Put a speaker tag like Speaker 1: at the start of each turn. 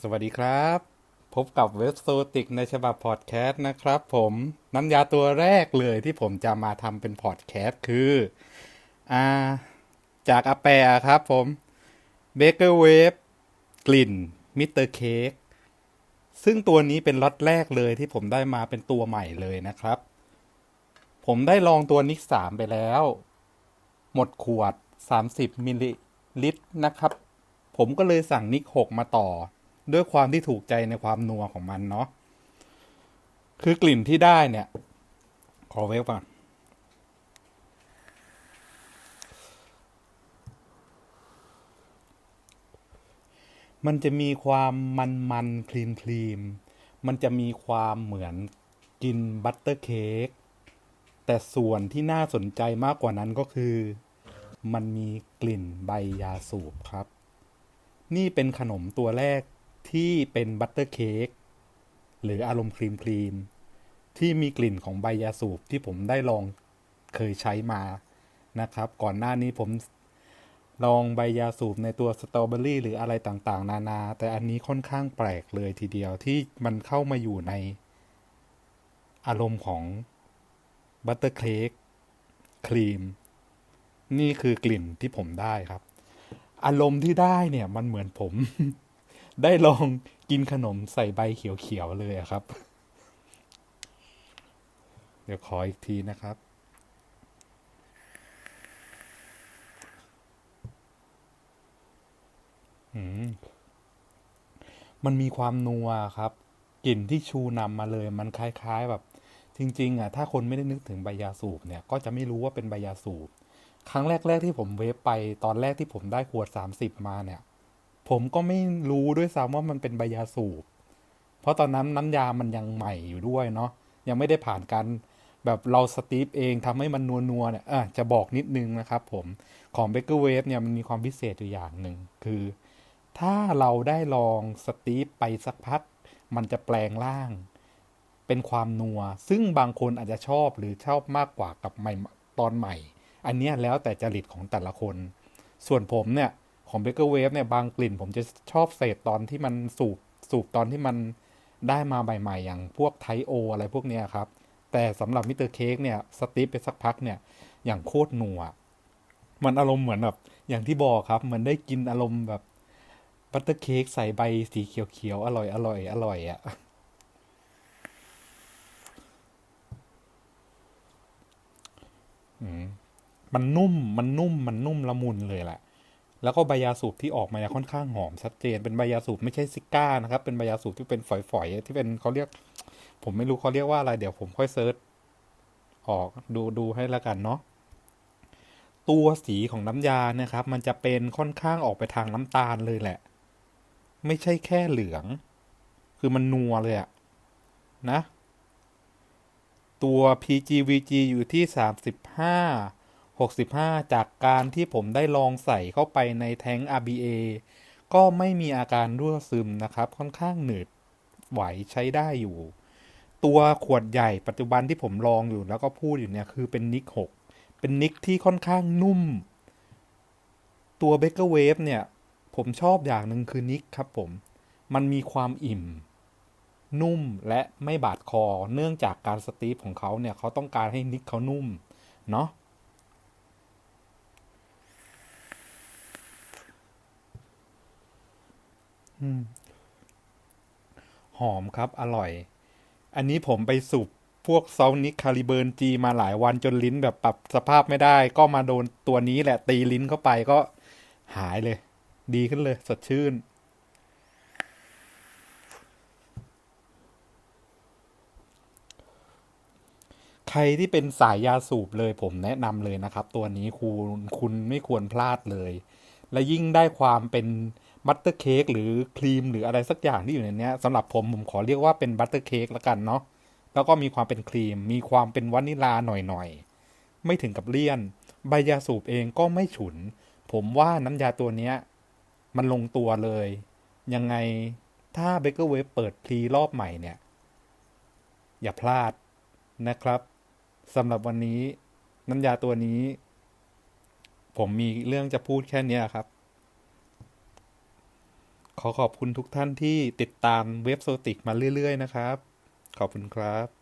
Speaker 1: สวัสดีครับ พบกับเว็บโซติกในฉบับพอดแคสต์นะครับผมน้ำยาตัวแรกเลยที่ผมจะมาทำเป็นพอดแคสต์คือ อ่า จากอาแปะครับผมเบเกอร์เวฟกลิ่นมิสเตอร์เค้กซึ่งตัวนี้เป็นล็อตแรกเลยที่ผมได้มาเป็นตัวใหม่เลยนะครับ ผมได้ลองตัวนิกสามไปแล้ว หมดขวด 30มิลลิลิตรนะครับผมก็เลยสั่งนิกหกมาต่อ ด้วยความที่ถูกใจในความนัวของมันเนาะคือกลิ่นที่ได้เนี่ย ขอเวฟก่อนมันจะมีความมันมันคลีนคลีมมันจะมีความเหมือนกินบัตเตอร์เค้กแต่ส่วนที่น่าสนใจมากกว่านั้นก็คือ มันมีกลิ่นใบยาสูบครับ นี่เป็นขนมตัวแรก ที่เป็นบัตเตอร์เค้กหรืออารมณ์ครีมครีมที่มีกลิ่นของใบยาสูบที่ผมได้ลองเคยใช้มานะครับ ก่อนหน้านี้ผมลองใบยาสูบในตัวสตรอเบอรี่หรืออะไรต่างๆ นานา แต่อันนี้ค่อนข้างแปลกเลยทีเดียวที่มันเข้ามาอยู่ในอารมณ์ของบัตเตอร์เค้กครีม นี่คือกลิ่นที่ผมได้ครับ อารมณ์ที่ได้เนี่ยมันเหมือนผม ได้ลองกินขนมใส่ใบเขียวๆเลยครับ เดี๋ยวขออีกทีนะครับ อืม มันมีความนัวครับ กลิ่นที่ชูนำมาเลย มันคล้ายๆแบบ จริง ๆ อะ ถ้าคนไม่ได้นึกถึงใบยาสูบเนี่ย ก็จะไม่รู้ว่าเป็นใบยาสูบ ครั้งแรก ๆ ที่ผมเวฟไป ตอนแรกที่ผมได้ขวดสามสิบมาเนี่ย ผมก็ไม่รู้ด้วยซ้ำว่ามันเป็นใบยาสูบ เพราะตอนนั้นน้ำยามันยังใหม่อยู่ด้วยเนาะยังไม่ได้ผ่านการแบบเราสตีฟเองทำให้มันนัวๆเนี่ยอะจะบอกนิดนึงนะครับผมของเบเกอร์เวฟเนี่ยมันมีความพิเศษอยู่อย่างหนึ่งคือ ถ้าเราได้ลองสตีฟไปสักพัก มันจะแปลงร่าง เป็นความนัว ซึ่งบางคนอาจจะชอบหรือชอบมากกว่ากับใหม่ตอนใหม่ อันเนี้ยแล้วแต่จริตของแต่ละคน ส่วนผมเนี่ย ของเบเกอร์เวฟเนี่ยบางกลิ่นผมจะชอบเศษตอนที่มันสูบสูบตอนที่มันได้มาใหม่ๆ อย่างพวกไทโออะไรพวกเนี้ยครับ แต่สำหรับมิสเตอร์เค้กเนี่ยสตีฟไปสักพักเนี่ยอย่างโคตรหนัวมันอารมณ์เหมือนแบบอย่างที่บอกครับมือนได้กินอารมณ์แบบบัตเตอร์เค้กใส่ใบสีเขียวๆ อร่อยอร่อยอร่อยอะ่ะมันนุ่มมันนุ่มมันนุ่มละมุนเลยแหละ แล้วก็ใบยาสูบที่ออกมาเนี่ยค่อนข้างหอมชัดเจน เป็นใบยาสูบไม่ใช่ซิก้านะครับ เป็นใบยาสูบที่เป็นฝอยๆที่เป็นเขาเรียก ผมไม่รู้เขาเรียกว่าอะไร เดี๋ยวผมค่อยเซิร์ชออกดูดูให้ล้วกันเนาะตัวสีของน้ำยาเนะครับ มันจะเป็นค่อนข้างออกไปทางน้ำตาลเลยแหละ ไม่ใช่แค่เหลือง คือมันนัวเลยอะนะ ตัว PGVG อยู่ที่ 35 65 จากการที่ผมได้ลองใส่เข้าไปในแท้ง RBA ก็ไม่มีอาการรั่วซึมนะครับ ค่อนข้างหนืดไหวใช้ได้อยู่ ตัวขวดใหญ่ปัจจุบันที่ผมลองอยู่แล้วก็พูดอยู่เนี่ยคือเป็นนิก6เป็นนิกที่ค่อนข้างนุ่ม ตัวเบเกอร์เวฟเนี่ย ผมชอบอย่างหนึ่งคือนิกครับผม มันมีความอิ่ม นุ่มและไม่บาดคอ เนื่องจากการสตีฟของเขาเนี่ยเขาต้องการให้นิกเขานุ่ม เนาะ อืม หอมครับ อร่อย อันนี้ผมไปสูบพวกซอลนิกคาริเบิร์นจีมาหลายวันจนลิ้นแบบปรับสภาพไม่ได้ ก็มาโดนตัวนี้แหละ ตีลิ้นเข้าไปก็หายเลย ดีขึ้นเลย สดชื่น ใครที่เป็นสายยาสูบเลยผมแนะนำเลยนะครับ ตัวนี้คุณคุณไม่ควรพลาดเลย และยิ่งได้ความเป็น บัตเตอร์เค้กหรือครีมหรืออะไรสักอย่างที่อยู่ในนี้สำหรับผมผมขอเรียกว่าเป็นบัตเตอร์เค้กละกันเนาะแล้วก็มีความเป็นครีม มีความเป็นวานิลาหน่อยๆ ไม่ถึงกับเลี่ยน ใบยาสูบเองก็ไม่ฉุน ผมว่าน้ำยาตัวนี้มันลงตัวเลย ยังไงถ้าเบเกอร์เวฟเปิดพรีรอบใหม่เนี่ย อย่าพลาดนะครับสำหรับวันนี้น้ำยาตัวนี้ ผมมีเรื่องจะพูดแค่นี้ครับ ขอขอบคุณทุกท่านที่ติดตามเว็บโซติกมาเรื่อย ๆ นะครับ ขอบคุณครับ